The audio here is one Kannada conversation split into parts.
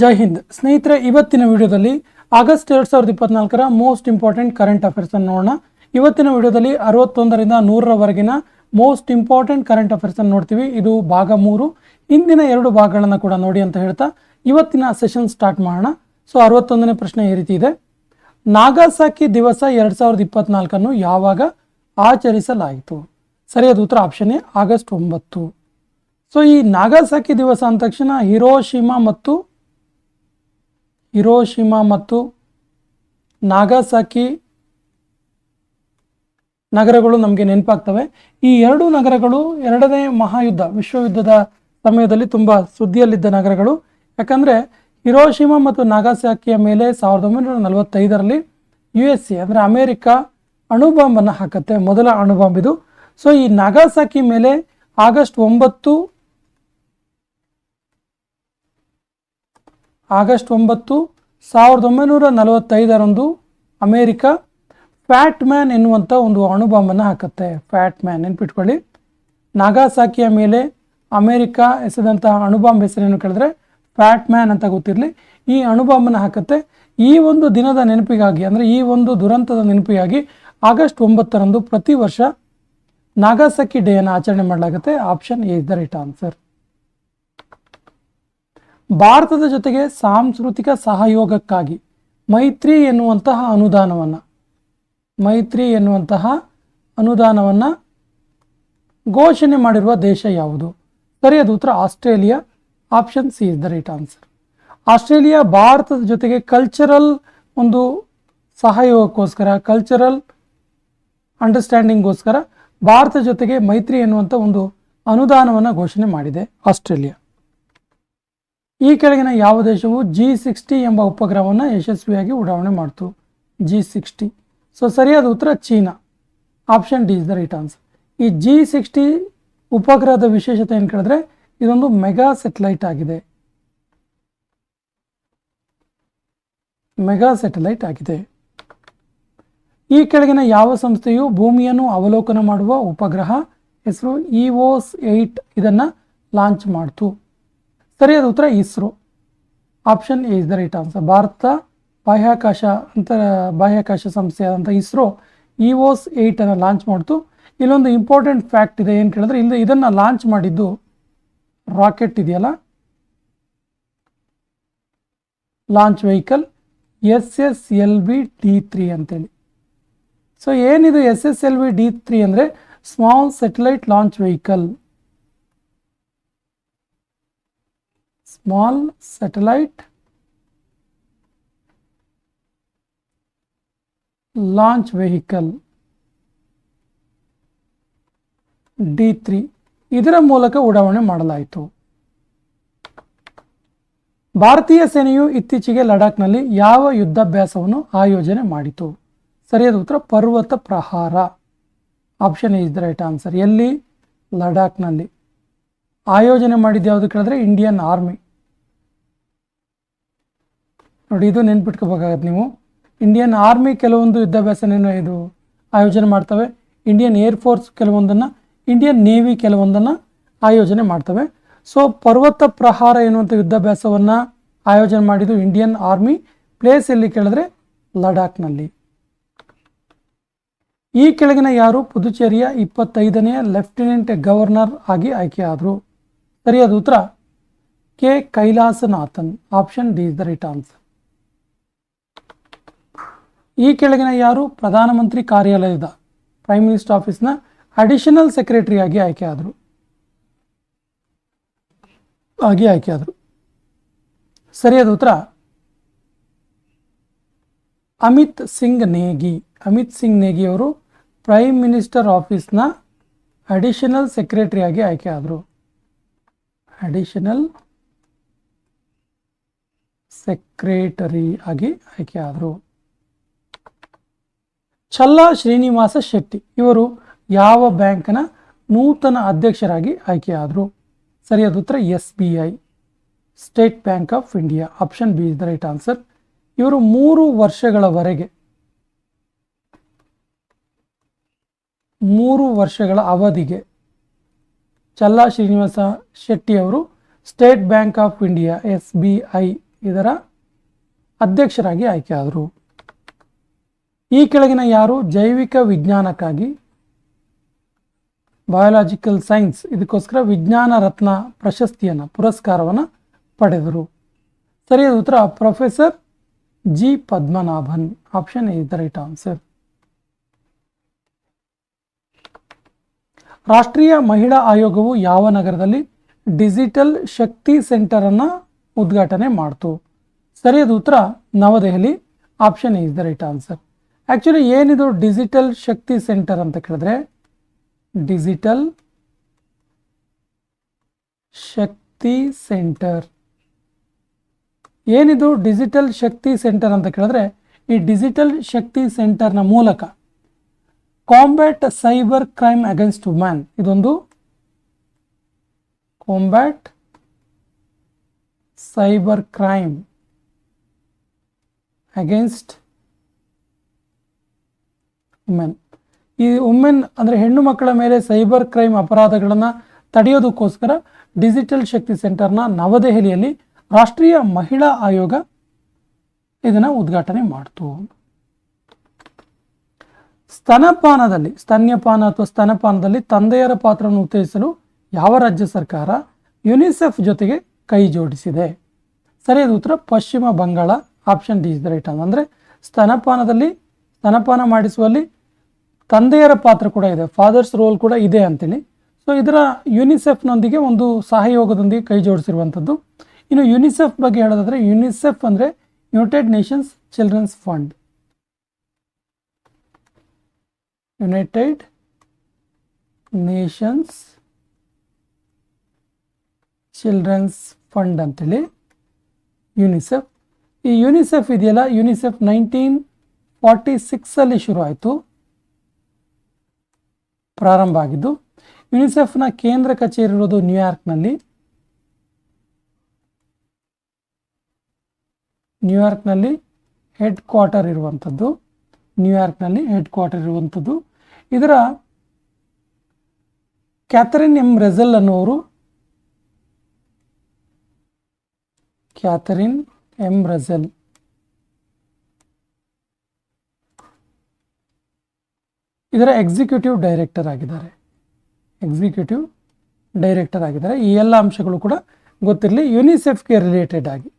ಜೈ ಹಿಂದ್. ಸ್ನೇಹಿತರೆ, ಇವತ್ತಿನ ವಿಡಿಯೋದಲ್ಲಿ ಆಗಸ್ಟ್ ಎರಡು ಸಾವಿರದ ಇಪ್ಪತ್ನಾಲ್ಕರ ಮೋಸ್ಟ್ ಇಂಪಾರ್ಟೆಂಟ್ ಕರೆಂಟ್ ಅಫೇರ್ಸ್ ಅನ್ನು ನೋಡೋಣ. ಇವತ್ತಿನ ವಿಡಿಯೋದಲ್ಲಿ ಅರವತ್ತೊಂದರಿಂದ ನೂರರವರೆಗಿನ ಮೋಸ್ಟ್ ಇಂಪಾರ್ಟೆಂಟ್ ಕರೆಂಟ್ ಅಫೇರ್ಸ್ ಅನ್ನು ನೋಡ್ತೀವಿ. ಇದು ಭಾಗ ಮೂರು. ಹಿಂದಿನ ಎರಡು ಭಾಗಗಳನ್ನು ಕೂಡ ನೋಡಿ ಅಂತ ಹೇಳ್ತಾ ಇವತ್ತಿನ ಸೆಷನ್ ಸ್ಟಾರ್ಟ್ ಮಾಡೋಣ. ಸೊ, ಅರವತ್ತೊಂದನೇ ಪ್ರಶ್ನೆ ಈ ರೀತಿ ಇದೆ. ನಾಗಾಸಾಕಿ ದಿವಸ ಎರಡು ಸಾವಿರದ ಇಪ್ಪತ್ನಾಲ್ಕನ್ನು ಯಾವಾಗ ಆಚರಿಸಲಾಯಿತು? ಸರಿಯಾದ ಉತ್ತರ ಆಪ್ಷನ್ ಎ, ಆಗಸ್ಟ್ ಒಂಬತ್ತು. ಸೊ, ಈ ನಾಗಾಸಾಕಿ ದಿವಸ ಅಂದ ತಕ್ಷಣ ಹಿರೋಶಿಮಾ ಮತ್ತು ಹಿರೋಶಿಮಾ ಮತ್ತು ನಾಗಾಸಾಕಿ ನಗರಗಳು ನಮಗೆ ನೆನಪಾಗ್ತವೆ. ಈ ಎರಡು ನಗರಗಳು ಎರಡನೇ ಮಹಾಯುದ್ಧ, ವಿಶ್ವಯುದ್ಧದ ಸಮಯದಲ್ಲಿ ತುಂಬ ಸುದ್ದಿಯಲ್ಲಿದ್ದ ನಗರಗಳು. ಯಾಕಂದರೆ ಹಿರೋಶಿಮಾ ಮತ್ತು ನಾಗಾಸಾಕಿಯ ಮೇಲೆ ಸಾವಿರದ ಒಂಬೈನೂರ ನಲವತ್ತೈದರಲ್ಲಿ ಯು ಎಸ್ ಸಿ ಅಂದರೆ ಅಮೇರಿಕ ಅಣುಬಾಂಬನ್ನು ಹಾಕುತ್ತೆ, ಮೊದಲ ಅಣುಬಾಂಬ್ ಇದು. ಸೊ ಈ ನಾಗಾಸಾಕಿ ಮೇಲೆ ಆಗಸ್ಟ್ ಒಂಬತ್ತು ಆಗಸ್ಟ್ ಒಂಬತ್ತು, ಸಾವಿರದ ಒಂಬೈನೂರ ನಲವತ್ತೈದರಂದು ಅಮೇರಿಕ ಫ್ಯಾಟ್ ಮ್ಯಾನ್ ಎನ್ನುವಂಥ ಒಂದು ಅಣುಬಾಂಬನ್ನು ಹಾಕುತ್ತೆ. ಫ್ಯಾಟ್ ಮ್ಯಾನ್ ನೆನ್ಪಿಟ್ಕೊಳ್ಳಿ. ನಾಗಾಸಾಕಿಯ ಮೇಲೆ ಅಮೇರಿಕ ಎಸೆದಂತಹ ಅಣುಬಾಂಬ್ ಹೆಸರೇನು ಕೇಳಿದ್ರೆ ಫ್ಯಾಟ್ ಮ್ಯಾನ್ ಅಂತ ಗೊತ್ತಿರಲಿ. ಈ ಅಣುಬಾಂಬನ್ನು ಹಾಕುತ್ತೆ. ಈ ಒಂದು ದಿನದ ನೆನಪಿಗಾಗಿ, ಅಂದರೆ ಈ ಒಂದು ದುರಂತದ ನೆನಪಿಗಾಗಿ ಆಗಸ್ಟ್ ಒಂಬತ್ತರಂದು ಪ್ರತಿ ವರ್ಷ ನಾಗಾಸಾಕಿ ಡೇಯನ್ನು ಆಚರಣೆ ಮಾಡಲಾಗುತ್ತೆ. Option A is the right answer ಭಾರತದ ಜೊತೆಗೆ ಸಾಂಸ್ಕೃತಿಕ ಸಹಯೋಗಕ್ಕಾಗಿ ಮೈತ್ರಿ ಎನ್ನುವಂತಹ ಅನುದಾನವನ್ನು, ಮೈತ್ರಿ ಎನ್ನುವಂತಹ ಅನುದಾನವನ್ನು ಘೋಷಣೆ ಮಾಡಿರುವ ದೇಶ ಯಾವುದು? ಸರಿಯಾದ ಉತ್ತರ Australia. Option C is the right answer Australia ಭಾರತದ ಜೊತೆಗೆ ಕಲ್ಚರಲ್ ಒಂದು ಸಹಯೋಗಕ್ಕೋಸ್ಕರ ಕಲ್ಚರಲ್ ಅಂಡರ್ಸ್ಟ್ಯಾಂಡಿಂಗ್ಗೋಸ್ಕರ ಭಾರತ ಜೊತೆಗೆ ಮೈತ್ರಿ ಎನ್ನುವಂಥ ಒಂದು ಅನುದಾನವನ್ನು ಘೋಷಣೆ ಮಾಡಿದೆ ಆಸ್ಟ್ರೇಲಿಯಾ. ಈ ಕೆಳಗಿನ ಯಾವ ದೇಶವು ಜಿ ಸಿಕ್ಸ್ಟಿ ಎಂಬ ಉಪಗ್ರಹವನ್ನು ಯಶಸ್ವಿಯಾಗಿ ಉಡಾವಣೆ ಮಾಡ್ತು. G sixty. ಸೊ ಸರಿಯಾದ ಉತ್ತರ China. Option D is the right answer ಈ ಜಿ ಸಿಕ್ಸ್ಟಿ ಉಪಗ್ರಹದ ವಿಶೇಷತೆ ಏನು ಕೇಳಿದ್ರೆ, ಇದೊಂದು ಮೆಗಾ ಸೆಟಲೈಟ್ ಆಗಿದೆ. ಮೆಗಾ ಸೆಟಲೈಟ್ ಆಗಿದೆ. ಈ ಕೆಳಗಿನ ಯಾವ ಸಂಸ್ಥೆಯು ಭೂಮಿಯನ್ನು ಅವಲೋಕನ ಮಾಡುವ ಉಪಗ್ರಹ, ಹೆಸರು ಇಒಸ್ ಏಟ್ ಇದನ್ನು ಲಾಂಚ್ ಮಾಡ್ತು. ಸರಿಯಾದ ಉತ್ತರ ISRO. Option A is the right answer Bharat ಬಾಹ್ಯಾಕಾಶ ಅಂತರ, ಬಾಹ್ಯಾಕಾಶ ಸಂಸ್ಥೆಯಾದಂಥ ಇಸ್ರೋ ಇಒಸ್ ಏಯ್ಟನ್ನು ಲಾಂಚ್ ಮಾಡಿತು. ಇಲ್ಲೊಂದು ಇಂಪಾರ್ಟೆಂಟ್ ಫ್ಯಾಕ್ಟ್ ಇದೆ, ಏನು ಕೇಳಿದ್ರೆ ಇಲ್ಲಿ ಇದನ್ನು ಲಾಂಚ್ ಮಾಡಿದ್ದು ರಾಕೆಟ್ ಇದೆಯಲ್ಲ? Launch vehicle S S L V D three ಅಂತೇಳಿ. ಸೊ ಏನಿದು S S L V D three ಅಂದರೆ small satellite launch vehicle satellite launch vehicle D three ಇದರ ಮೂಲಕ ಉಡಾವಣೆ ಮಾಡಲಾಯಿತು. ಭಾರತೀಯ ಸೇನೆಯು ಇತ್ತೀಚೆಗೆ ಲಡಾಖ್ನಲ್ಲಿ ಯಾವ ಯುದ್ಧಾಭ್ಯಾಸವನ್ನು ಆಯೋಜನೆ ಮಾಡಿತು? ಸರಿಯಾದ ಉತ್ತರ, Parvat Prahar. Option is the right answer ಎಲ್ಲಿ? ಲಡಾಖ್ನಲ್ಲಿ. ಆಯೋಜನೆ ಮಾಡಿದ್ದು ಯಾವುದು ಕೇಳಿದ್ರೆ ಇಂಡಿಯನ್ ಆರ್ಮಿ ನೋಡಿ, ಇದು ನೆನ್ಪಿಟ್ಕೋಬೇಕಾಗತ್ತೆ ನೀವು. ಇಂಡಿಯನ್ ಆರ್ಮಿ ಕೆಲವೊಂದು ಯುದ್ಧಾಭ್ಯಾಸನೇನು ಇದು ಆಯೋಜನೆ ಮಾಡ್ತವೆ. ಇಂಡಿಯನ್ ಏರ್ ಫೋರ್ಸ್ ಕೆಲವೊಂದನ್ನು ಇಂಡಿಯನ್ ನೇವಿ ಕೆಲವೊಂದನ್ನು ಆಯೋಜನೆ ಮಾಡ್ತವೆ. ಸೊ ಪರ್ವತ ಪ್ರಹಾರ ಎನ್ನುವಂಥ ಯುದ್ಧಾಭ್ಯಾಸವನ್ನು ಆಯೋಜನೆ ಮಾಡಿದ್ದು ಇಂಡಿಯನ್ ಆರ್ಮಿ ಪ್ಲೇಸ್ ಎಲ್ಲಿ ಕೇಳಿದ್ರೆ, ಲಡಾಖ್ನಲ್ಲಿ. ಈ ಕೆಳಗಿನ ಯಾರು? ಪುದುಚೇರಿಯ ಇಪ್ಪತ್ತೈದನೆಯ ಲೆಫ್ಟಿನೆಂಟ್ ಗವರ್ನರ್ ಆಗಿ ಆಯ್ಕೆಯಾದರು. ಸರಿಯಾದ ಉತ್ತರ? K. Kailasanathan. Option D is the right answer. ಈ ಕೆಳಗಿನ ಯಾರು? ಪ್ರಧಾನಮಂತ್ರಿ ಕಾರ್ಯಾಲಯದ ಪ್ರೈಮ್ ಮಿನಿಸ್ಟರ್ ಆಫೀಸ್ನ ಅಡಿಷನಲ್ ಸೆಕ್ರೆಟರಿಯಾಗಿ ಆಯ್ಕೆಯಾದರು ಆಗಿ ಆಯ್ಕೆಯಾದರು ಸರಿಯಾದ ಉತ್ತರ? ಅಮಿತ್ ಸಿಂಗ್ ನೇಗಿ. ಅಮಿತ್ ಸಿಂಗ್ ನೇಗಿ ಅವರು ಪ್ರೈಮ್ ಮಿನಿಸ್ಟರ್ ಆಫೀಸ್ನ ಅಡಿಷನಲ್ ಸೆಕ್ರೆಟರಿಯಾಗಿ ಆಯ್ಕೆಯಾದರು ಅಡಿಷನಲ್ ಸೆಕ್ರೆಟರಿ ಆಗಿ ಆಯ್ಕೆಯಾದರು ಚಲ್ಲಾ ಶ್ರೀನಿವಾಸ ಶೆಟ್ಟಿ. ಇವರು ಯಾವ ಬ್ಯಾಂಕ್ನ ನೂತನ ಅಧ್ಯಕ್ಷರಾಗಿ ಆಯ್ಕೆಯಾದರು. ಸರಿಯಾದ ಉತ್ತರ S B I State Bank of India. Option B is the right answer. ಇವರು ಮೂರು ವರ್ಷಗಳವರೆಗೆ, ಮೂರು ವರ್ಷಗಳ ಅವಧಿಗೆ ಚಲ್ಲಾ ಶ್ರೀನಿವಾಸ ಶೆಟ್ಟಿ ಅವರು State Bank of India S B I ಇದರ ಅಧ್ಯಕ್ಷರಾಗಿ ಆಯ್ಕೆಯಾದರು. ಈ ಕೆಳಗಿನ ಯಾರು? ಜೈವಿಕ ವಿಜ್ಞಾನಕ್ಕಾಗಿ ಬಯೋಲಾಜಿಕಲ್ ಸೈನ್ಸ್ ಇದಕ್ಕೋಸ್ಕರ ವಿಜ್ಞಾನ ರತ್ನ ಪ್ರಶಸ್ತಿಯನ್ನು, ಪುರಸ್ಕಾರವನ್ನು ಪಡೆದರು. ಸರಿಯಾದ ಉತ್ತರ professor G Padmanabhan. Option is the right answer ರಾಷ್ಟ್ರೀಯ ಮಹಿಳಾ ಆಯೋಗವು ಯಾವ ನಗರದಲ್ಲಿ ಡಿಜಿಟಲ್ ಶಕ್ತಿ ಸೆಂಟರ್ ಅನ್ನ ಉದ್ಘಾಟನೆ ಮಾಡ್ತು? ಸರಿಯಾದ ಉತ್ತರ Navadehali. Option is the right answer actually ಏನಿದು? ಡಿಜಿಟಲ್ ಶಕ್ತಿ ಸೆಂಟರ್ ಅಂತ ಕೇಳಿದ್ರೆ ಡಿಜಿಟಲ್ ಶಕ್ತಿ ಸೆಂಟರ್ ಏನಿದು? ಡಿಜಿಟಲ್ ಶಕ್ತಿ ಸೆಂಟರ್ ಅಂತ ಕೇಳಿದ್ರೆ, ಈ ಡಿಜಿಟಲ್ ಶಕ್ತಿ ಸೆಂಟರ್ನ ಮೂಲಕ combat cyber crime against woman ಇದೊಂದು combat cyber crime against women ಈ ವುಮೆನ್ ಅಂದರೆ ಹೆಣ್ಣು ಮಕ್ಕಳ ಮೇಲೆ ಸೈಬರ್ ಕ್ರೈಮ್ ಅಪರಾಧಗಳನ್ನು ತಡೆಯೋದಕ್ಕೋಸ್ಕರ ಡಿಜಿಟಲ್ ಶಕ್ತಿ ಸೆಂಟರ್ನ ನವದೆಹಲಿಯಲ್ಲಿ ರಾಷ್ಟ್ರೀಯ ಮಹಿಳಾ ಆಯೋಗ ಇದನ್ನು ಉದ್ಘಾಟನೆ ಮಾಡ್ತು. ಸ್ತನಪಾನದಲ್ಲಿ, ಸ್ತನ್ಯಪಾನ ಅಥವಾ ಸ್ತನಪಾನದಲ್ಲಿ ತಂದೆಯರ ಪಾತ್ರವನ್ನು ಉತ್ತೇಜಿಸಲು ಯಾವ ರಾಜ್ಯ ಸರ್ಕಾರ ಯುನಿಸೆಫ್ ಜೊತೆಗೆ ಕೈ ಜೋಡಿಸಿದೆ? ಸರಿಯಾದ ಉತ್ತರ, Paschima Bangala option D is the right ಅಂದರೆ ಸ್ತನಪಾನದಲ್ಲಿ ಸ್ತನಪಾನ ಮಾಡಿಸುವಲ್ಲಿ ತಂದೆಯರ ಪಾತ್ರ ಕೂಡ ಇದೆ ಫಾದರ್ಸ್ ರೋಲ್ ಕೂಡ ಇದೆ ಅಂತೇಳಿ. ಸೊ ಇದರ ಯುನಿಸೆಫ್ನೊಂದಿಗೆ ಒಂದು ಸಹಯೋಗದೊಂದಿಗೆ ಕೈ ಜೋಡಿಸಿರುವಂಥದ್ದು. ಇನ್ನು ಯುನಿಸೆಫ್ ಬಗ್ಗೆ ಹೇಳೋದಾದರೆ ಯುನಿಸೆಫ್ ಅಂದರೆ United Nations Children's Fund United Nations Children's Fund ಅಂತೇಳಿ ಯುನಿಸೆಫ್ ಈ ಯುನಿಸೆಫ್ ಇದೆಯಲ್ಲ? ಯುನಿಸೆಫ್ ನೈನ್ಟೀನ್ ಫಾರ್ಟಿ ಸಿಕ್ಸಲ್ಲಿ ಶುರು ಆಯಿತು ಪ್ರಾರಂಭ ಆಗಿದ್ದು, ಯುನಿಸೆಫ್ನ ಕೇಂದ್ರ ಕಚೇರಿ ಇರೋದು ನ್ಯೂಯಾರ್ಕ್ನಲ್ಲಿ. ನ್ಯೂಯಾರ್ಕ್ನಲ್ಲಿ ಹೆಡ್ ಕ್ವಾರ್ಟರ್ ಇರುವಂಥದ್ದು. ನ್ಯೂಯಾರ್ಕ್ನಲ್ಲಿ ಹೆಡ್ ಕ್ವಾರ್ಟರ್ ಇರುವಂಥದ್ದು. ಇದರ ಕ್ಯಾಥರಿನ್ ಎಂ ರೆಜಲ್ ಅನ್ನುವರು, ಕ್ಯಾಥರಿನ್ ಎಂ ರಜಲ್ ಇದರ ಎಕ್ಸಿಕ್ಯೂಟಿವ್ ಡೈರೆಕ್ಟರ್ ಆಗಿದ್ದಾರೆ. ಎಕ್ಸಿಕ್ಯೂಟಿವ್ ಡೈರೆಕ್ಟರ್ ಆಗಿದ್ದಾರೆ. ಈ ಎಲ್ಲ ಅಂಶಗಳು ಕೂಡ ಗೊತ್ತಿರಲಿ. ಯುನಿಸೆಫ್ಗೆ ರಿಲೇಟೆಡ್ ಆಗಿ.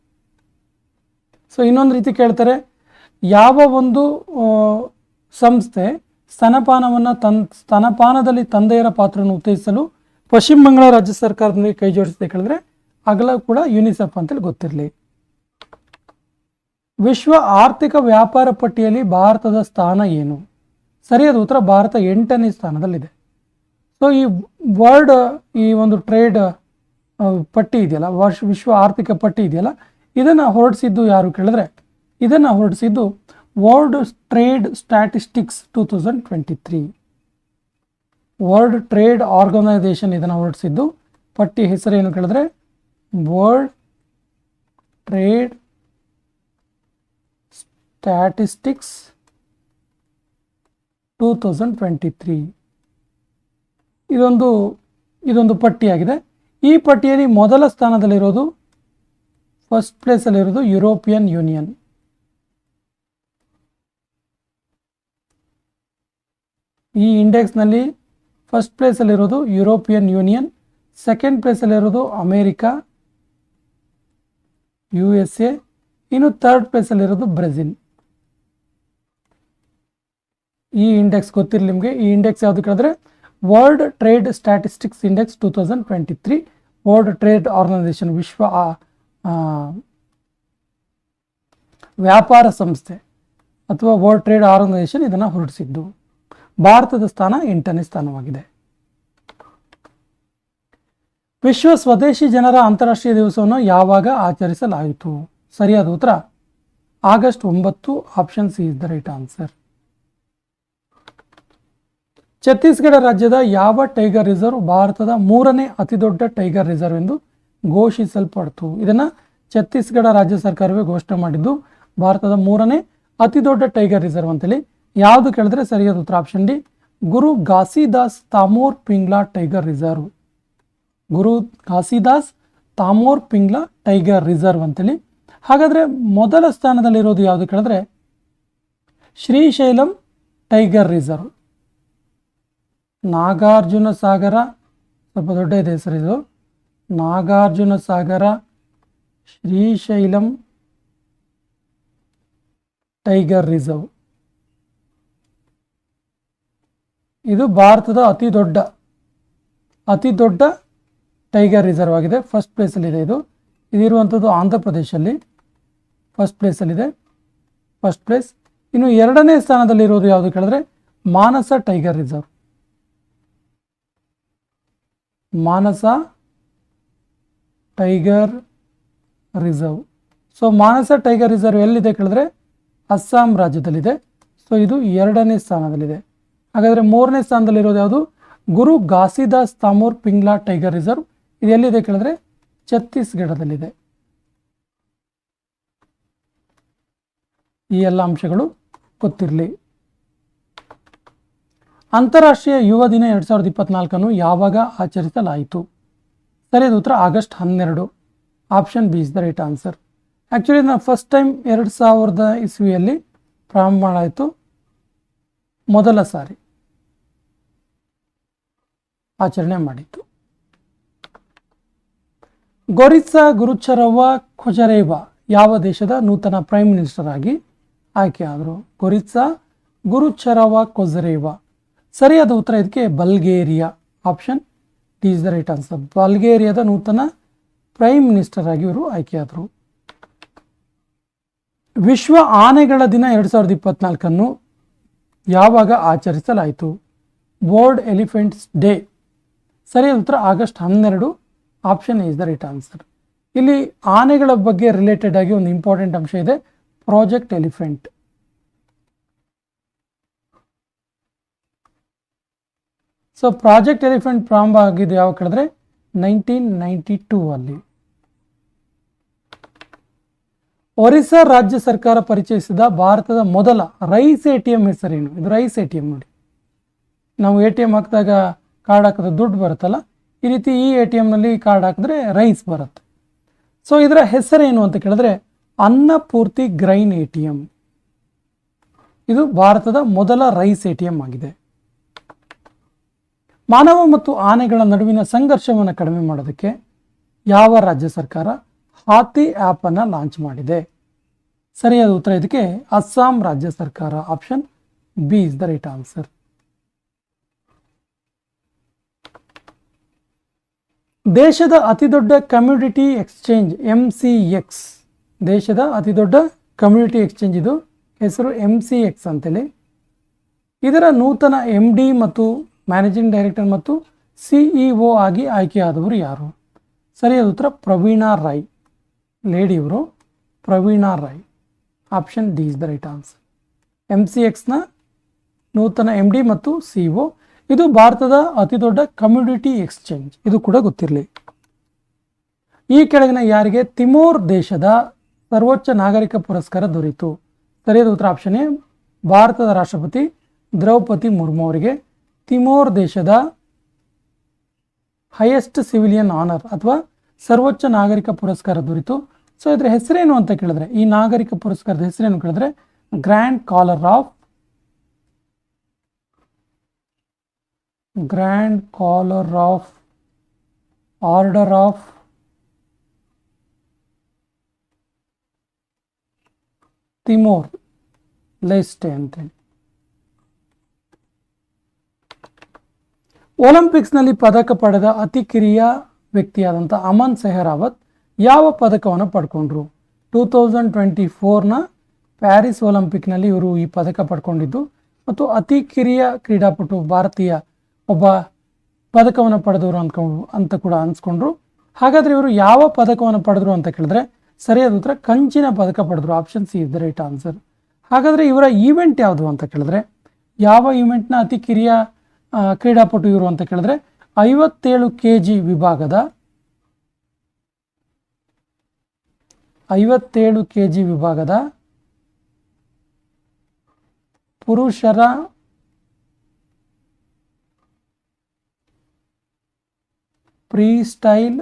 ಸೊ ಇನ್ನೊಂದು ರೀತಿ ಕೇಳ್ತಾರೆ, ಯಾವ ಒಂದು ಸಂಸ್ಥೆ ಸ್ತನಪಾನವನ್ನು ತನ್, ಸ್ತನಪಾನದಲ್ಲಿ ತಂದೆಯರ ಪಾತ್ರವನ್ನು ಉತ್ತೇಜಿಸಲು ಪಶ್ಚಿಮ ಬಂಗಾಳ ರಾಜ್ಯ ಸರ್ಕಾರದೊಂದಿಗೆ ಕೈ ಜೋಡಿಸಿದೆ ಕೇಳಿದ್ರೆ ಅಗಲ ಕೂಡ ಯುನಿಸೆಫ್ ಅಂತೇಳಿ ಗೊತ್ತಿರಲಿ. ವಿಶ್ವ ಆರ್ಥಿಕ ವ್ಯಾಪಾರ ಪಟ್ಟಿಯಲ್ಲಿ ಭಾರತದ ಸ್ಥಾನ ಏನು? ಸರಿಯಾದ ಉತ್ತರ ಭಾರತ ಎಂಟನೇ ಸ್ಥಾನದಲ್ಲಿದೆ. ಸೊ ಈ ವರ್ಲ್ಡ್ ಈ ಒಂದು ಟ್ರೇಡ್ ಪಟ್ಟಿ ಇದೆಯಲ್ಲ, ವರ್ಷ, ವಿಶ್ವ ಆರ್ಥಿಕ ಪಟ್ಟಿ ಇದೆಯಲ್ಲ, ಇದನ್ನು ಹೊರಡಿಸಿದ್ದು ಯಾರು ಕೇಳಿದ್ರೆ, ಇದನ್ನು ಹೊರಡಿಸಿದ್ದು world trade statistics two thousand twenty three world trade organisation ಇದನ್ನು ಹೊರಡಿಸಿದ್ದು, ಪಟ್ಟಿ ಹೆಸರೇನು ಕೇಳಿದ್ರೆ world trade statistics two thousand twenty three ಇದೊಂದು ಇದೊಂದು ಪಟ್ಟಿಯಾಗಿದೆ. ಈ ಪಟ್ಟಿಯಲ್ಲಿ ಮೊದಲ ಸ್ಥಾನದಲ್ಲಿರೋದು ಫಸ್ಟ್ ಪ್ಲೇಸಲ್ಲಿರೋದು ಯುರೋಪಿಯನ್ ಯೂನಿಯನ್ ಈ ಇಂಡೆಕ್ಸ್ನಲ್ಲಿ ಫಸ್ಟ್ ಪ್ಲೇಸಲ್ಲಿರೋದು ಯುರೋಪಿಯನ್ ಯೂನಿಯನ್ ಸೆಕೆಂಡ್ ಪ್ಲೇಸಲ್ಲಿರೋದು ಅಮೇರಿಕಾ ಯು ಎಸ್ ಎ ಇನ್ನು ಥರ್ಡ್ ಪ್ಲೇಸಲ್ಲಿರೋದು ಬ್ರೆಜಿಲ್ ಈ ಇಂಡೆಕ್ಸ್ ಗೊತ್ತಿರಲಿ ನಿಮಗೆ. ಈ ಇಂಡೆಕ್ಸ್ ಯಾವುದು ಕೇಳಿದ್ರೆ World Trade Statistics Index two thousand twenty three World trade organisation ವಿಶ್ವ ವ್ಯಾಪಾರ ಸಂಸ್ಥೆ ಅಥವಾ ವರ್ಲ್ಡ್ ಟ್ರೇಡ್ ಆರ್ಗನೈಸೇಷನ್ ಇದನ್ನು ಹೊರಡಿಸಿದ್ದು. ಭಾರತದ ಸ್ಥಾನ ಎಂಟನೇ ಸ್ಥಾನವಾಗಿದೆ. ವಿಶ್ವ ಸ್ವದೇಶಿ ಜನರ ಅಂತಾರಾಷ್ಟ್ರೀಯ ದಿವಸವನ್ನು ಯಾವಾಗ ಆಚರಿಸಲಾಯಿತು? ಸರಿಯಾದ ಉತ್ತರ, ಆಗಸ್ಟ್ ಒಂಬತ್ತು option C is the right answer Chhattisgarh ರಾಜ್ಯದ ಯಾವ ಟೈಗರ್ ರಿಸರ್ವ್ ಭಾರತದ ಮೂರನೇ ಅತಿದೊಡ್ಡ ಟೈಗರ್ ರಿಸರ್ವ್ ಎಂದು ಘೋಷಿಸಲ್ಪಡ್ತು. ಇದನ್ನು ಛತ್ತೀಸ್ಗಢ ರಾಜ್ಯ ಸರ್ಕಾರವೇ ಘೋಷಣೆ ಮಾಡಿದ್ದು, ಭಾರತದ ಮೂರನೇ ಅತಿದೊಡ್ಡ ಟೈಗರ್ ರಿಸರ್ವ್ ಅಂತೇಳಿ. ಯಾವುದು ಕೇಳಿದ್ರೆ ಸರಿಯಾದ ಉತ್ತರ option D, Guru Ghasidas Tamor Pingla tiger reserve. Guru Ghasidas Tamor Pingla tiger reserve ಅಂತೇಳಿ. ಹಾಗಾದರೆ ಮೊದಲ ಸ್ಥಾನದಲ್ಲಿರೋದು ಯಾವುದು ಕೇಳಿದ್ರೆ, ಶ್ರೀಶೈಲಂ ಟೈಗರ್ ರಿಸರ್ವ್. ನಾಗಾರ್ಜುನ ಸಾಗರ, ಸ್ವಲ್ಪ ದೊಡ್ಡ ಇದೆ ಹೆಸರು ಇದು. Nagarjuna Sagar, Srisailam tiger reserve. ಇದು ಭಾರತದ ಅತಿ ದೊಡ್ಡ ಅತಿ ದೊಡ್ಡ ಟೈಗರ್ ರಿಸರ್ವ್ ಆಗಿದೆ. ಫಸ್ಟ್ ಪ್ಲೇಸಲ್ಲಿದೆ ಇದು. ಇದಿರುವಂಥದ್ದು ಆಂಧ್ರ ಪ್ರದೇಶಲ್ಲಿ. ಫಸ್ಟ್ ಪ್ಲೇಸಲ್ಲಿದೆ. First place. ಇನ್ನು ಎರಡನೇ ಸ್ಥಾನದಲ್ಲಿರೋದು ಯಾವುದು ಕೇಳಿದ್ರೆ Manas tiger reserve. Manas, tiger reserve. So Manas, tiger reserve ಎಲ್ಲಿದೆ ಕೇಳಿದ್ರೆ ಅಸ್ಸಾಂ ರಾಜ್ಯದಲ್ಲಿದೆ. ಸೊ ಇದು ಎರಡನೇ ಸ್ಥಾನದಲ್ಲಿದೆ. ಹಾಗಾದರೆ ಮೂರನೇ ಸ್ಥಾನದಲ್ಲಿರೋದು ಯಾವುದು? Guru Ghasidas Tamor Pingla tiger reserve. ಇದು ಎಲ್ಲಿದೆ ಕೇಳಿದ್ರೆ? ಛತ್ತೀಸ್ಗಢದಲ್ಲಿದೆ. ಈ ಎಲ್ಲ ಅಂಶಗಳು ಗೊತ್ತಿರಲಿ. ಅಂತಾರಾಷ್ಟ್ರೀಯ ಯುವ ದಿನ ಎರಡು ಸಾವಿರದ ಇಪ್ಪತ್ನಾಲ್ಕನ್ನು ಯಾವಾಗ ಆಚರಿಸಲಾಯಿತು? ಸರಿಯಾದ ಉತ್ತರ ಆಗಸ್ಟ್ ಹನ್ನೆರಡು. Option B is the right answer. Actually ನಾನು ಫಸ್ಟ್ ಟೈಮ್ ಎರಡು ಸಾವಿರದ ಇಸ್ವಿಯಲ್ಲಿ ಪ್ರಾರಂಭ ಮಾಡಾಯಿತು ಮೊದಲ ಸಾರಿ. ಆಚರಣೆ ಮಾಡಿತ್ತು ಗೊರಿಸಾ ಗುರುಚರವ್ವ ಖೊಜರೇವ ಯಾವ ದೇಶದ ನೂತನ ಪ್ರೈಮ್ ಮಿನಿಸ್ಟರ್ ಆಗಿ ಆಯ್ಕೆಯಾದರು? ಗೊರಿತ್ಸಾ ಗುರುಚರವ ಕೊಜರೇವ ಸರಿಯಾದ ಉತ್ತರ ಇದಕ್ಕೆ Bulgaria. Option D is the right answer ಬಲ್ಗೇರಿಯಾದ ನೂತನ ಪ್ರೈಮ್ ಮಿನಿಸ್ಟರ್ ಆಗಿ ಇವರು ಆಯ್ಕೆಯಾದರು. ವಿಶ್ವ ಆನೆಗಳ ದಿನ ಎರಡು ಸಾವಿರದ ಇಪ್ಪತ್ನಾಲ್ಕನ್ನು ಯಾವಾಗ ಆಚರಿಸಲಾಯಿತು? ವರ್ಲ್ಡ್ ಎಲಿಫೆಂಟ್ಸ್ ಡೇ ಸರಿಯಾದ ಉತ್ತರ ಆಗಸ್ಟ್ ಹನ್ನೆರಡು. Option is the right answer ಇಲ್ಲಿ ಆನೆಗಳ ಬಗ್ಗೆ ರಿಲೇಟೆಡ್ ಆಗಿ ಒಂದು ಇಂಪಾರ್ಟೆಂಟ್ ಅಂಶ ಇದೆ. Project elephant so project elephant ಪ್ರಾರಂಭ ಆಗಿದ್ದು ಯಾವ ಕೇಳಿದ್ರೆ? ನೈನ್ಟೀನ್ ನೈಂಟಿ ಟೂ ಅಲ್ಲಿ. ಒರಿಸ್ಸಾ ರಾಜ್ಯ ಸರ್ಕಾರ ಪರಿಚಯಿಸಿದ ಭಾರತದ ಮೊದಲ ರೈಸ್ ಎ ಟಿ ಎಂ ಹೆಸರೇನು? ಇದು ರೈಸ್ ಎ ಟಿ ಎಂ ನೋಡಿ. ನಾವು ಎ ಟಿ ಎಂ ಹಾಕಿದಾಗ ಕಾರ್ಡ್ ಹಾಕಿದ್ರೆ ದುಡ್ಡು ಬರುತ್ತಲ್ಲ? ಈ ರೀತಿ ಈ ಎ ಟಿ ಎಮ್ನಲ್ಲಿ ಕಾರ್ಡ್ ಹಾಕಿದ್ರೆ ರೈಸ್ ಬರುತ್ತೆ. ಸೊ ಇದರ ಹೆಸರೇನು ಅಂತ ಕೇಳಿದ್ರೆ Annapurti grain A T M. ಇದು ಭಾರತದ ಮೊದಲ ರೈಸ್ ಎ ಟಿ ಎಂ ಆಗಿದೆ. ಮಾನವ ಮತ್ತು ಆನೆಗಳ ನಡುವಿನ ಸಂಘರ್ಷವನ್ನು ಕಡಿಮೆ ಮಾಡೋದಕ್ಕೆ ಯಾವ ರಾಜ್ಯ ಸರ್ಕಾರ ಹಾತಿ ಆ್ಯಪನ್ನು ಲಾಂಚ್ ಮಾಡಿದೆ? ಸರಿಯಾದ ಉತ್ತರ ಇದಕ್ಕೆ ಅಸ್ಸಾಂ ರಾಜ್ಯ ಸರ್ಕಾರ option B is the right answer ದೇಶದ ಅತಿದೊಡ್ಡ community exchange M C X ದೇಶದ ಅತಿದೊಡ್ಡ ಕಮ್ಯುನಿಟಿ ಎಕ್ಸ್ಚೇಂಜ್ ಇದು ಹೆಸರು ಎಂ ಸಿ ಎಕ್ಸ್ ಅಂತೇಳಿ. ಇದರ ನೂತನ ಎಂ ಡಿ ಮತ್ತು ಮ್ಯಾನೇಜಿಂಗ್ ಡೈರೆಕ್ಟರ್ ಮತ್ತು ಸಿಇಒ ಆಗಿ ಆಯ್ಕೆಯಾದವರು ಯಾರು? ಸರಿಯಾದ ಉತ್ತರ, ಪ್ರವೀಣಾ ರಾಯ್ ಲೇಡಿ ಇವರು, Praveena Rai option D is the right answer M C ಎಕ್ಸ್ನ ನೂತನ ಎಂ ಡಿ ಮತ್ತು ಸಿಇಒ ಇದು ಭಾರತದ ಅತಿದೊಡ್ಡ ಕಮ್ಯುನಿಟಿ ಎಕ್ಸ್ಚೇಂಜ್ ಇದು ಕೂಡ ಗೊತ್ತಿರಲಿ. ಈ ಕೆಳಗಿನ ಯಾರಿಗೆ ತಿಮೋರ್ ದೇಶದ ಸರ್ವೋಚ್ಚ ನಾಗರಿಕ ಪುರಸ್ಕಾರ ದೊರೆಯಿತು ಸರಿಯಾದ ಉತ್ತರ ಆಪ್ಷನ್ ಎ ಭಾರತದ ರಾಷ್ಟ್ರಪತಿ ದ್ರೌಪದಿ ಮುರ್ಮು ಅವರಿಗೆ. ತಿಮೋರ್ ದೇಶದ ಹೈಯೆಸ್ಟ್ ಸಿವಿಲಿಯನ್ ಆನರ್ ಅಥವಾ ಸರ್ವೋಚ್ಚ ನಾಗರಿಕ ಪುರಸ್ಕಾರ ದೊರೆಯಿತು ಸೊ ಇದರ ಹೆಸರೇನು ಅಂತ ಕೇಳಿದ್ರೆ, ಈ ನಾಗರಿಕ ಪುರಸ್ಕಾರದ ಹೆಸರೇನು ಕೇಳಿದ್ರೆ grand collar of grand collar of order of Timor Leste ಅಂತೇಳಿ. ಒಲಿಂಪಿಕ್ಸ್ನಲ್ಲಿ ಪದಕ ಪಡೆದ ಅತಿ ಕಿರಿಯ ವ್ಯಕ್ತಿಯಾದಂಥ ಅಮನ್ ಸೆಹರಾವತ್ ಯಾವ ಪದಕವನ್ನು ಪಡ್ಕೊಂಡ್ರು? ಟೂ ತೌಸಂಡ್ ಟ್ವೆಂಟಿ ಫೋರ್ನ ಪ್ಯಾರಿಸ್ ಒಲಿಂಪಿಕ್ನಲ್ಲಿ ಇವರು ಈ ಪದಕ ಪಡ್ಕೊಂಡಿದ್ದು ಮತ್ತು ಅತಿ ಕಿರಿಯ ಕ್ರೀಡಾಪಟು ಭಾರತೀಯ ಒಬ್ಬ ಪದಕವನ್ನು ಪಡೆದವರು ಅಂದ್ಕೊಂಡು ಅಂತ ಕೂಡ ಅನ್ಸ್ಕೊಂಡ್ರು. ಹಾಗಾದರೆ ಇವರು ಯಾವ ಪದಕವನ್ನು ಪಡೆದ್ರು ಅಂತ ಕೇಳಿದ್ರೆ ಸರಿಯಾದ ಉತ್ತರ ಕಂಚಿನ ಪದಕ ಪಡೆದ್ರು. Option C is the right answer. ಹಾಗಾದರೆ ಇವರ ಈವೆಂಟ್ ಯಾವುದು ಅಂತ ಕೇಳಿದ್ರೆ ಯಾವ ಈವೆಂಟ್ನ ಅತಿ ಕಿರಿಯ ಕ್ರೀಡಾಪಟು ಇವರು ಅಂತ ಕೇಳಿದ್ರೆ ಐವತ್ತೇಳು ಕೆ ಜಿ ವಿಭಾಗದ ಐವತ್ತೇಳು ಕೆ ಜಿ ವಿಭಾಗದ ಪುರುಷರ ಪ್ರೀಸ್ಟೈಲ್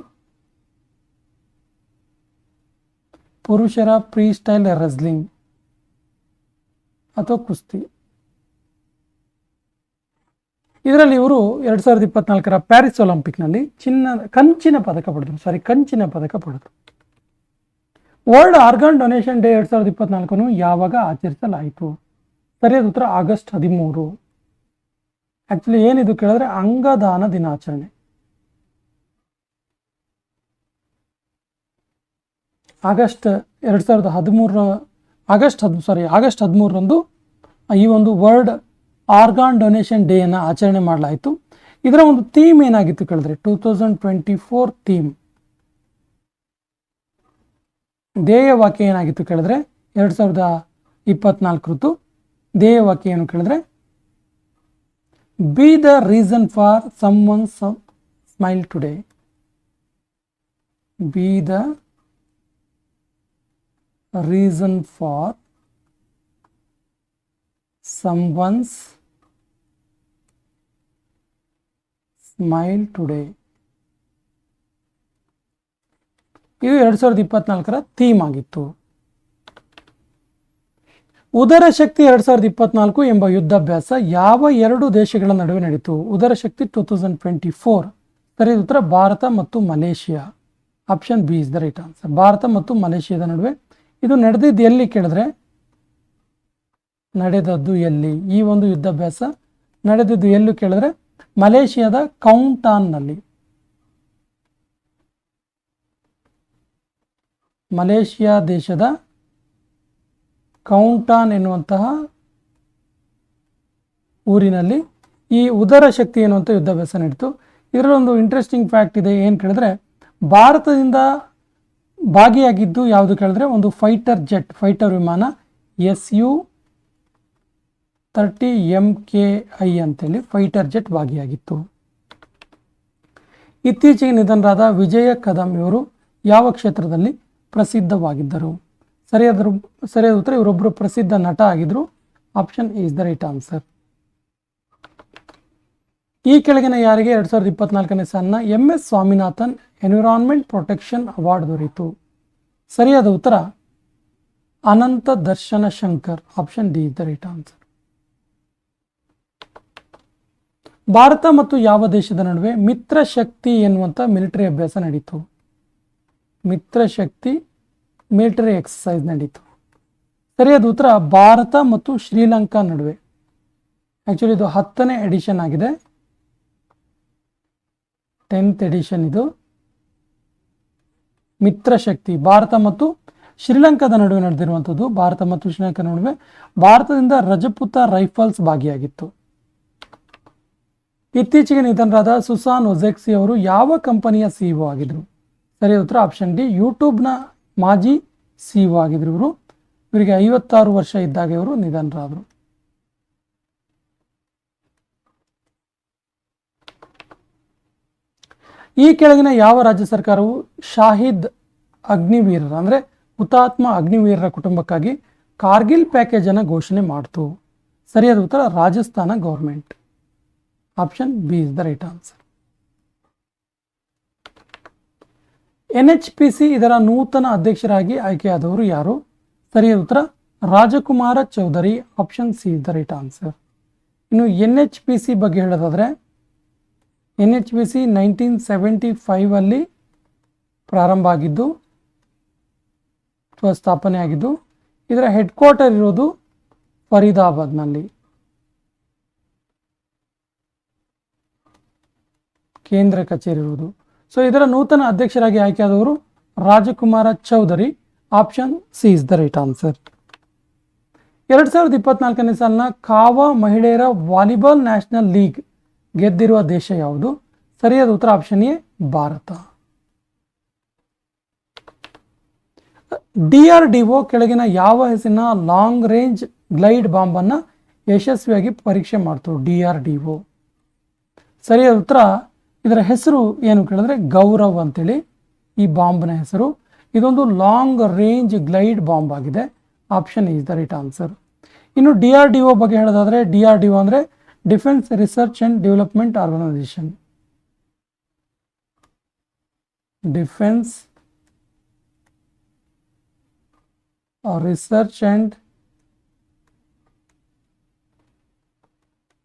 ಪುರುಷರ ಪ್ರೀಸ್ಟೈಲ್ ರೆಸ್ಲಿಂಗ್ ಅಥವಾ ಕುಸ್ತಿ. ಇದರಲ್ಲಿ ಇವರು ಎರಡು ಸಾವಿರದ ಇಪ್ಪತ್ನಾಲ್ಕರ ಪ್ಯಾರಿಸ್ ಒಲಿಂಪಿಕ್ನಲ್ಲಿ ಚಿನ್ನ, ಕಂಚಿನ ಪದಕ ಪಡೆದರು. ಸಾರಿ ಕಂಚಿನ ಪದಕ ಪಡೆದರು. ವರ್ಲ್ಡ್ ಆರ್ಗನ್ ಡೊನೇಷನ್ ಡೇ ಎರಡು ಸಾವಿರದ ಇಪ್ಪತ್ನಾಲ್ಕನ್ನು ಯಾವಾಗ ಆಚರಿಸಲಾಯಿತು? ಸರಿಯಾದ ಉತ್ತರ ಆಗಸ್ಟ್ ಹದಿಮೂರು. ಆ್ಯಕ್ಚುಲಿ ಏನಿದು ಕೇಳಿದ್ರೆ ಅಂಗದಾನ ದಿನಾಚರಣೆ. ಆಗಸ್ಟ್ ಎರಡು ಸಾವಿರದ ಹದಿಮೂರರ, ಆಗಸ್ಟ್ ಹದ್ ಸಾರಿ ಆಗಸ್ಟ್ ಹದಿಮೂರರಂದು ಈ ಒಂದು ವರ್ಲ್ಡ್ ಆರ್ಗಾನ್ ಡೊನೇಷನ್ ಡೇಯನ್ನು ಆಚರಣೆ ಮಾಡಲಾಯಿತು. ಇದರ ಒಂದು ಥೀಮ್ ಏನಾಗಿತ್ತು ಕೇಳಿದ್ರೆ two thousand twenty four theme. ಧ್ಯೇಯ ವಾಕ್ಯ ಏನಾಗಿತ್ತು ಕೇಳಿದ್ರೆ, ಎರಡು ಸಾವಿರದ ಇಪ್ಪತ್ನಾಲ್ಕು ಧ್ಯೇಯ ವಾಕ್ಯ ಏನು ಕೇಳಿದ್ರೆ be the reason for someone smile today be the reason for someone's smile today. ಇದು ಎರಡ್ ಸಾವಿರದ ಇಪ್ಪತ್ನಾಲ್ಕರ ಥೀಮ್ ಆಗಿತ್ತು. ಉದರ ಶಕ್ತಿ ಎರಡ್ ಸಾವಿರದ ಇಪ್ಪತ್ನಾಲ್ಕು ಎಂಬ ಯುದ್ಧಾಭ್ಯಾಸ ಯಾವ ಎರಡು ದೇಶಗಳ ನಡುವೆ ನಡೀತು? Udara Shakti two thousand twenty four ಸರಿಯಾದ ಉತ್ತರ, ಭಾರತ ಮತ್ತು Malaysia. Option B is the right answer Bharat ಮತ್ತು ಮಲೇಷಿಯಾದ ನಡುವೆ. ಇದು ನಡೆದಿದ್ದು ಎಲ್ಲಿ ಕೇಳಿದ್ರೆ ನಡೆದದ್ದು ಎಲ್ಲಿ? ಈ ಒಂದು ಯುದ್ಧಾಭ್ಯಾಸ ನಡೆದದ್ದು ಎಲ್ಲಿ ಕೇಳಿದ್ರೆ ಮಲೇಷಿಯಾದ ಕೌಂಟಾನ್ನಲ್ಲಿ. ಮಲೇಷಿಯಾ ದೇಶದ ಕೌಂಟಾನ್ ಎನ್ನುವಂತಹ ಊರಿನಲ್ಲಿ ಈ ಉದರ ಶಕ್ತಿ ಎನ್ನುವಂಥ ಯುದ್ಧಾಭ್ಯಾಸ ನಡೀತು. ಇದರಲ್ಲೊಂದು ಇಂಟ್ರೆಸ್ಟಿಂಗ್ ಫ್ಯಾಕ್ಟ್ ಇದೆ, ಏನು ಕೇಳಿದ್ರೆ ಭಾರತದಿಂದ ಭಾಗಿಯಾಗಿದ್ದು ಯಾವುದು ಕೇಳಿದ್ರೆ ಒಂದು ಫೈಟರ್ ಜೆಟ್ ಫೈಟರ್ ವಿಮಾನ S U thirty M K I ಅಂತೇಳಿ ಫೈಟರ್ ಜೆಟ್ ಭಾಗಿಯಾಗಿತ್ತು. ಇತ್ತೀಚೆಗೆ ನಿಧನರಾದ ವಿಜಯ ಕದಂ ಇವರು ಯಾವ ಕ್ಷೇತ್ರದಲ್ಲಿ ಪ್ರಸಿದ್ಧವಾಗಿದ್ದರು? ಸರಿಯಾದ ಸರಿಯಾದ ಉತ್ತರ ಇವರೊಬ್ಬರು ಪ್ರಸಿದ್ಧ ನಟ ಆಗಿದ್ರು. Option is the right answer. ಈ ಕೆಳಗಿನ ಯಾರಿಗೆ ಎರಡು ಸಾವಿರದ ಇಪ್ಪತ್ನಾಲ್ಕನೇ ಸಾಲಿನ M S Swaminathan environment protection award ದೊರೆಯಿತು? ಸರಿಯಾದ ಉತ್ತರ Anantha Darshana Shankar. Option D is the right answer. Bharat ಮತ್ತು ಯಾವ ದೇಶದ ನಡುವೆ ಮಿತ್ರ ಶಕ್ತಿ ಎನ್ನುವಂಥ ಮಿಲಿಟರಿ ಅಭ್ಯಾಸ ನಡೀತು. ಮಿತ್ರ ಶಕ್ತಿ ಮಿಲಿಟರಿ ಎಕ್ಸಸೈಸ್ ನಡೀತು. ಸರಿಯಾದ ಉತ್ತರ ಭಾರತ ಮತ್ತು ಶ್ರೀಲಂಕಾ ನಡುವೆ. ಆ್ಯಕ್ಚುಲಿ ಇದು ಹತ್ತನೇ ಎಡಿಷನ್ ಆಗಿದೆ. ಟೆಂತ್ ಎಡಿಷನ್ ಇದು. ಮಿತ್ರ ಶಕ್ತಿ ಭಾರತ ಮತ್ತು ಶ್ರೀಲಂಕಾದ ನಡುವೆ ನಡೆದಿರುವಂಥದ್ದು ಭಾರತ ಮತ್ತು ಶ್ರೀಲಂಕಾ ನಡುವೆ. ಭಾರತದಿಂದ ರಜಪುತ ರೈಫಲ್ಸ್ ಭಾಗಿಯಾಗಿತ್ತು. ಇತ್ತೀಚೆಗೆ ನಿಧನರಾದ ಸುಸಾನ್ ಒಜೆಕ್ಸಿ ಅವರು ಯಾವ ಕಂಪನಿಯ ಸಿಇಒ ಆಗಿದ್ರು? ಸರಿಯಾದ ಉತ್ತರ ಆಪ್ಷನ್ ಡಿ, ಯೂಟ್ಯೂಬ್ನ ಮಾಜಿ ಸಿಇಒ ಆಗಿದ್ರು ಇವರು. ಇವರಿಗೆ ಐವತ್ತಾರು ವರ್ಷ ಇದ್ದಾಗ ಇವರು ನಿಧನರಾದರು. ಈ ಕೆಳಗಿನ ಯಾವ ರಾಜ್ಯ ಸರ್ಕಾರವು ಶಾಹಿದ್ ಅಗ್ನಿವೀರರ, ಅಂದರೆ ಹುತಾತ್ಮ ಅಗ್ನಿವೀರರ ಕುಟುಂಬಕ್ಕಾಗಿ ಕಾರ್ಗಿಲ್ ಪ್ಯಾಕೇಜನ್ನು ಘೋಷಣೆ ಮಾಡ್ತು? ಸರಿಯಾದ ಉತ್ತರ Rajasthan government. Option B is the right answer N H P C ಇದರ ನೂತನ ಅಧ್ಯಕ್ಷರಾಗಿ ಆಯ್ಕೆಯಾದವರು ಯಾರು? ಸರಿಯಾದ ಉತ್ತರ, Rajakumara Chaudhary. Option C is the right answer ಇನ್ನು ಎನ್ ಎಚ್ ಪಿ ಸಿ ಬಗ್ಗೆ ಹೇಳೋದಾದರೆ N H P C nineteen seventy ಫೈವಲ್ಲಿ ಪ್ರಾರಂಭ ಆಗಿದ್ದು ಅಥವಾ ಸ್ಥಾಪನೆ ಆಗಿದ್ದು ಇದರ ಹೆಡ್ ಕ್ವಾರ್ಟರ್ ಇರೋದು ಫರೀದಾಬಾದ್ನಲ್ಲಿ. ಕೇಂದ್ರ ಕಚೇರಿ ಇರುವುದು. ಸೊ ಇದರ ನೂತನ ಅಧ್ಯಕ್ಷರಾಗಿ ಆಯ್ಕೆಯಾದವರು Rajakumara Chaudhary. Option C is the right answer ಎರಡು ಸಾವಿರದ ಇಪ್ಪತ್ನಾಲ್ಕನೇ ಸಾಲಿನ ಕಾವಾ ಮಹಿಳೆಯರ ವಾಲಿಬಾಲ್ ನ್ಯಾಷನಲ್ ಲೀಗ್ ಗೆದ್ದಿರುವ ದೇಶ ಯಾವುದು? ಸರಿಯಾದ ಉತ್ತರ option A, Bharat. D R D O ಕೆಳಗಿನ ಯಾವ ಹೆಸರಿನ ಲಾಂಗ್ ರೇಂಜ್ ಗ್ಲೈಡ್ ಬಾಂಬನ್ನು ಯಶಸ್ವಿಯಾಗಿ ಪರೀಕ್ಷೆ ಮಾಡ್ತು ಡಿ ಆರ್ ಡಿ ಒ? ಸರಿಯಾದ ಉತ್ತರ ಇದರ ಹೆಸರು ಏನು ಕೇಳಿದ್ರೆ ಗೌರವ್ ಅಂತೇಳಿ ಈ ಬಾಂಬ್ನ ಹೆಸರು. ಇದೊಂದು ಲಾಂಗ್ ರೇಂಜ್ ಗ್ಲೈಡ್ ಬಾಂಬ್ ಆಗಿದೆ. Option is the right answer. ಇನ್ನು ಡಿ ಆರ್ ಡಿ ಒ ಬಗ್ಗೆ ಹೇಳೋದಾದ್ರೆ ಡಿ ಆರ್ ಡಿ ಒ ಅಂದರೆ defence research and development organisation. Defence research and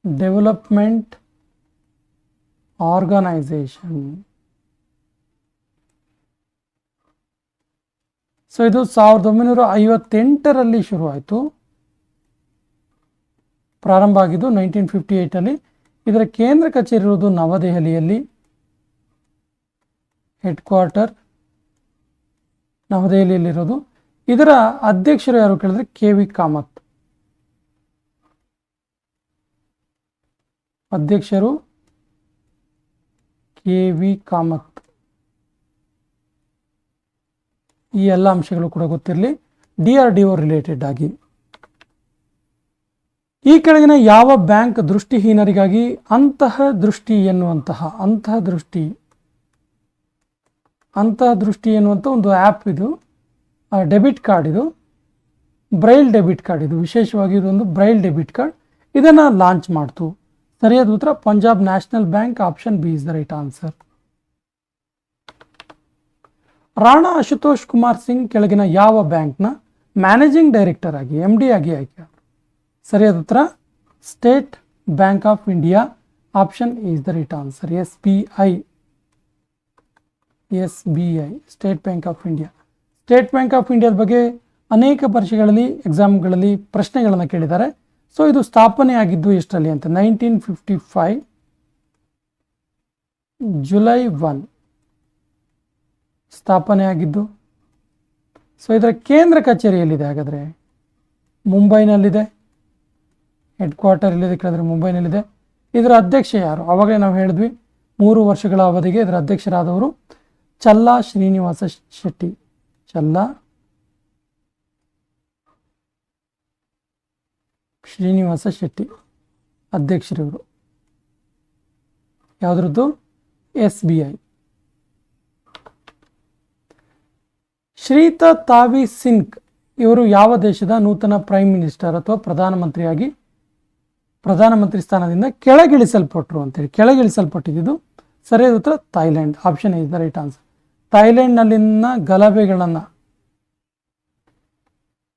development organisation. So ಇದು ಸಾವಿರದ ಒಂಬೈನೂರ ಐವತ್ತೆಂಟರಲ್ಲಿ ಶುರುವಾಯಿತು. ಪ್ರಾರಂಭ ಆಗಿದ್ದು ನೈನ್ಟೀನ್ ಫಿಫ್ಟಿ ಏಯ್ಟಲ್ಲಿ. ಇದರ ಕೇಂದ್ರ ಕಚೇರಿ ಇರುವುದು ನವದೆಹಲಿಯಲ್ಲಿ. ಹೆಡ್ ಕ್ವಾರ್ಟರ್ ನವದೆಹಲಿಯಲ್ಲಿರೋದು. ಇದರ ಅಧ್ಯಕ್ಷರು ಯಾರು ಕೇಳಿದ್ರೆ ಕೆ ವಿ ಕಾಮತ್. ಅಧ್ಯಕ್ಷರು ಕೆ ವಿ ಕಾಮತ್ ಈ ಎಲ್ಲ ಅಂಶಗಳು ಕೂಡ ಗೊತ್ತಿರಲಿ. D R D O related ಆಗಿ. ಈ ಕೆಳಗಿನ ಯಾವ ಬ್ಯಾಂಕ್ ದೃಷ್ಟಿಹೀನರಿಗಾಗಿ ಅಂತಹ ದೃಷ್ಟಿ ಎನ್ನುವಂತಹ, ಅಂತಹ ದೃಷ್ಟಿ ಅಂತಹ ದೃಷ್ಟಿ ಎನ್ನುವಂಥ ಒಂದು ಆ್ಯಪ್ ಇದು ಡೆಬಿಟ್ ಕಾರ್ಡ್ ಇದು ಬ್ರೈಲ್ ಡೆಬಿಟ್ ಕಾರ್ಡ್ ಇದು. ವಿಶೇಷವಾಗಿ ಇದೊಂದು ಬ್ರೈಲ್ ಡೆಬಿಟ್ ಕಾರ್ಡ್ ಇದನ್ನು ಲಾಂಚ್ ಮಾಡ್ತು. ಸರಿಯಾದ ಉತ್ತರ, Punjab National Bank, option B is the right answer. Rana Ashutosh Kumar Singh ಕೆಳಗಿನ ಯಾವ ಬ್ಯಾಂಕ್ನ ಮ್ಯಾನೇಜಿಂಗ್ ಡೈರೆಕ್ಟರ್ ಆಗಿ ಎಂ ಡಿ ಆಗಿ ಆಯ್ಕೆ? ಸರಿಯಾದ ಉತ್ತರ, State Bank of India, option is the right answer S B I S B I State Bank of India. State Bank of ಇಂಡಿಯಾದ ಬಗ್ಗೆ ಅನೇಕ ಪರೀಕ್ಷೆಗಳಲ್ಲಿ ಎಕ್ಸಾಮ್ಗಳಲ್ಲಿ ಪ್ರಶ್ನೆಗಳನ್ನು ಕೇಳಿದ್ದಾರೆ. ಸೊ ಇದು ಸ್ಥಾಪನೆ ಆಗಿದ್ದು ಎಷ್ಟರಲ್ಲಿ ಅಂತ? Nineteen fifty five July one ಸ್ಥಾಪನೆ ಆಗಿದ್ದು. ಸೊ ಇದರ ಕೇಂದ್ರ ಕಚೇರಿ ಎಲ್ಲಿದೆ ಹಾಗಾದರೆ? ಮುಂಬೈನಲ್ಲಿದೆ. ಹೆಡ್ ಕ್ವಾರ್ಟರ್ ಎಲ್ಲಿದೆ ಕೇಳಿದ್ರೆ ಮುಂಬೈನಲ್ಲಿದೆ. ಇದರ ಅಧ್ಯಕ್ಷ ಯಾರು? ಆವಾಗಲೇ ನಾವು ಹೇಳಿದ್ವಿ, ಮೂರು ವರ್ಷಗಳ ಅವಧಿಗೆ ಇದರ ಅಧ್ಯಕ್ಷರಾದವರು ಚಲ್ಲಾ ಶ್ರೀನಿವಾಸ ಶೆಟ್ಟಿ. ಚಲ್ಲಾ ಶ್ರೀನಿವಾಸ ಶೆಟ್ಟಿ ಅಧ್ಯಕ್ಷರಿವರು. ಯಾವುದ್ರದ್ದು? S B I. ಶ್ರೀತ ತಾವಿ ಸಿನ್ಕ್ ಇವರು ಯಾವ ದೇಶದ ನೂತನ ಪ್ರೈಮ್ ಮಿನಿಸ್ಟರ್ ಅಥವಾ ಪ್ರಧಾನಮಂತ್ರಿಯಾಗಿ ಪ್ರಧಾನಮಂತ್ರಿ ಸ್ಥಾನದಿಂದ ಕೆಳಗಿಳಿಸಲ್ಪಟ್ಟರು ಅಂತೇಳಿ. ಕೆಳಗಿಳಿಸಲ್ಪಟ್ಟಿದ್ದು ಸರಿಯಾದ ಉತ್ತರ Thailand option is the right answer ಥೈಲ್ಯಾಂಡ್ನಲ್ಲಿನ ಗಲಭೆಗಳನ್ನು,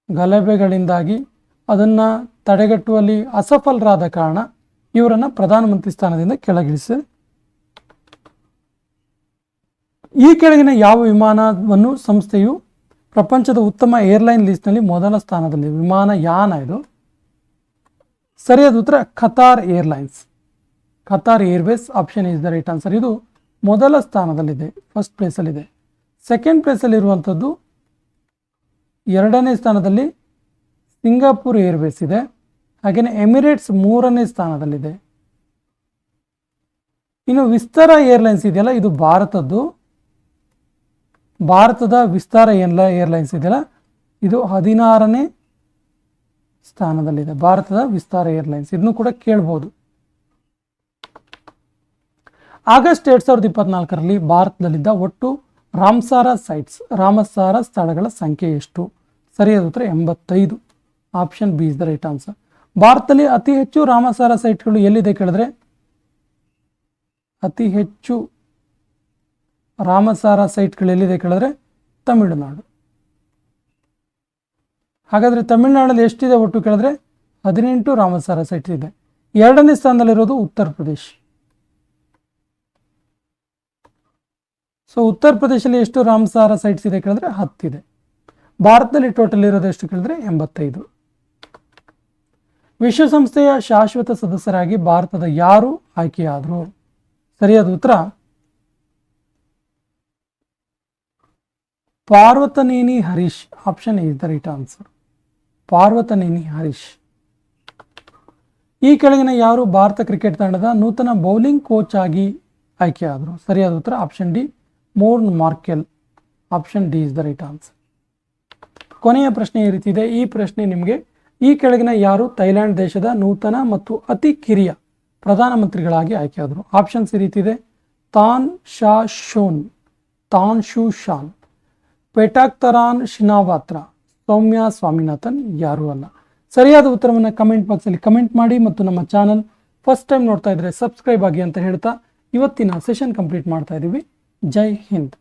ಗಲಭೆಗಳಿಂದಾಗಿ ಅದನ್ನು ತಡೆಗಟ್ಟುವಲ್ಲಿ ಅಸಫಲರಾದ ಕಾರಣ ಇವರನ್ನು ಪ್ರಧಾನಮಂತ್ರಿ ಸ್ಥಾನದಿಂದ ಕೆಳಗಿಳಿಸಿ. ಈ ಕೆಳಗಿನ ಯಾವ ವಿಮಾನವನ್ನು ಸಂಸ್ಥೆಯು ಪ್ರಪಂಚದ ಉತ್ತಮ ಏರ್ಲೈನ್ ಲಿಸ್ಟ್ನಲ್ಲಿ ಮೊದಲ ಸ್ಥಾನದಲ್ಲಿ, ವಿಮಾನ ಯಾನ ಇದು? ಸರಿಯಾದ ಉತ್ತರ Qatar Airlines. Qatar Airways option is the right answer. ಇದು ಮೊದಲ ಸ್ಥಾನದಲ್ಲಿದೆ, ಫಸ್ಟ್ ಪ್ಲೇಸಲ್ಲಿದೆ. ಸೆಕೆಂಡ್ ಪ್ಲೇಸಲ್ಲಿರುವಂಥದ್ದು ಎರಡನೇ ಸ್ಥಾನದಲ್ಲಿ ಸಿಂಗಾಪುರ್ ಏರ್ವೇಸ್ ಇದೆ. ಹಾಗೆಯೇ ಎಮಿರೇಟ್ಸ್ ಮೂರನೇ ಸ್ಥಾನದಲ್ಲಿದೆ. ಇನ್ನು ವಿಸ್ತಾರ ಏರ್ಲೈನ್ಸ್ ಇದೆಯಲ್ಲ, ಇದು ಭಾರತದ್ದು. ಭಾರತದ ವಿಸ್ತಾರ ಏನ್ಲ ಏರ್ಲೈನ್ಸ್ ಇದೆಯಲ್ಲ, ಇದು ಹದಿನಾರನೇ ಸ್ಥಾನದಲ್ಲಿದೆ. ಭಾರತದ ವಿಸ್ತಾರ ಏರ್ಲೈನ್ಸ್. ಇದನ್ನು ಕೂಡ ಕೇಳ್ಬೋದು. ಆಗಸ್ಟ್ ಎರಡು ಸಾವಿರದ ಇಪ್ಪತ್ನಾಲ್ಕರಲ್ಲಿ ಭಾರತದಲ್ಲಿದ್ದ ಒಟ್ಟು ರಾಮ್ಸಾರ ಸೈಟ್ಸ್, ರಾಮಸಾರ ಸ್ಥಳಗಳ ಸಂಖ್ಯೆ ಎಷ್ಟು? ಸರಿಯಾದ ಉತ್ತರ ಎಂಬತ್ತೈದು. Option B is the right answer. ಭಾರತದಲ್ಲಿ ಅತಿ ಹೆಚ್ಚು ರಾಮಸಾರ ಸೈಟ್ಗಳು ಎಲ್ಲಿದೆ ಕೇಳಿದ್ರೆ? ಅತಿ ಹೆಚ್ಚು ರಾಮಸಾರ ಸೈಟ್ಗಳು ಎಲ್ಲಿದೆ ಕೇಳಿದ್ರೆ? ತಮಿಳುನಾಡು. ಹಾಗಾದರೆ ತಮಿಳುನಾಡಲ್ಲಿ ಎಷ್ಟಿದೆ ಒಟ್ಟು ಕೇಳಿದ್ರೆ? ಹದಿನೆಂಟು ರಾಮಸಾರ ಸೈಟ್ ಇದೆ. ಎರಡನೇ ಸ್ಥಾನದಲ್ಲಿರೋದು ಉತ್ತರ ಪ್ರದೇಶ್. ಸೊ ಉತ್ತರ ಪ್ರದೇಶದಲ್ಲಿ ಎಷ್ಟು ರಾಮಸಾರ ಸೈಟ್ಸ್ ಇದೆ ಕೇಳಿದ್ರೆ? ಹತ್ತಿದೆ. ಭಾರತದಲ್ಲಿ ಟೋಟಲ್ ಇರೋದು ಎಷ್ಟು ಕೇಳಿದ್ರೆ? ಎಂಬತ್ತೈದು. ವಿಶ್ವಸಂಸ್ಥೆಯ ಶಾಶ್ವತ ಸದಸ್ಯರಾಗಿ ಭಾರತದ ಯಾರು ಆಯ್ಕೆಯಾದರು? ಸರಿಯಾದ ಉತ್ತರ? Parvathaneni Harish. Option is the right answer Parvathaneni Harish. ಈ ಕೆಳಗಿನ ಯಾರು ಭಾರತ ಕ್ರಿಕೆಟ್ ತಂಡದ ನೂತನ ಬೌಲಿಂಗ್ ಕೋಚ್ ಆಗಿ ಆಯ್ಕೆಯಾದರು? ಸರಿಯಾದ ಉತ್ತರ option D Morne Morkel. Option D is the right answer ಕೊನೆಯ ಪ್ರಶ್ನೆ ಈ ರೀತಿ ಇದೆ. ಈ ಪ್ರಶ್ನೆ ನಿಮಗೆ ಈ ಕೆಳಗಿನ ಯಾರು ಥೈಲ್ಯಾಂಡ್ ದೇಶದ ನೂತನ ಮತ್ತು ಅತಿ ಕಿರಿಯ ಪ್ರಧಾನಮಂತ್ರಿಗಳಾಗಿ ಆಯ್ಕೆಯಾದರು. ಆಪ್ಷನ್ಸ್ ಈ ರೀತಿ ಇದೆ. ತಾನ್ ಶಾ ಶೋನ್, ತಾನ್ ಶೂ ಶಾನ್, ಪೆಟಾಕ್ತರಾನ್ ಶಿನಾವಾತ್ರ ಸೌಮ್ಯ ಸ್ವಾಮಿನಾಥನ್ ಯಾರೂ ಅಲ್ಲ. ಸರಿಯಾದ ಉತ್ತರವನ್ನು ಕಮೆಂಟ್ ಬಾಕ್ಸಲ್ಲಿ ಕಮೆಂಟ್ ಮಾಡಿ ಮತ್ತು ನಮ್ಮ ಚಾನಲ್ ಫಸ್ಟ್ ಟೈಮ್ ನೋಡ್ತಾ ಇದ್ರೆ ಸಬ್ಸ್ಕ್ರೈಬ್ ಆಗಿ ಅಂತ ಹೇಳ್ತಾ ಇವತ್ತಿನ ಸೆಷನ್ ಕಂಪ್ಲೀಟ್ ಮಾಡ್ತಾ ಇದ್ದೀವಿ ಜೈ ಹಿಂದ್.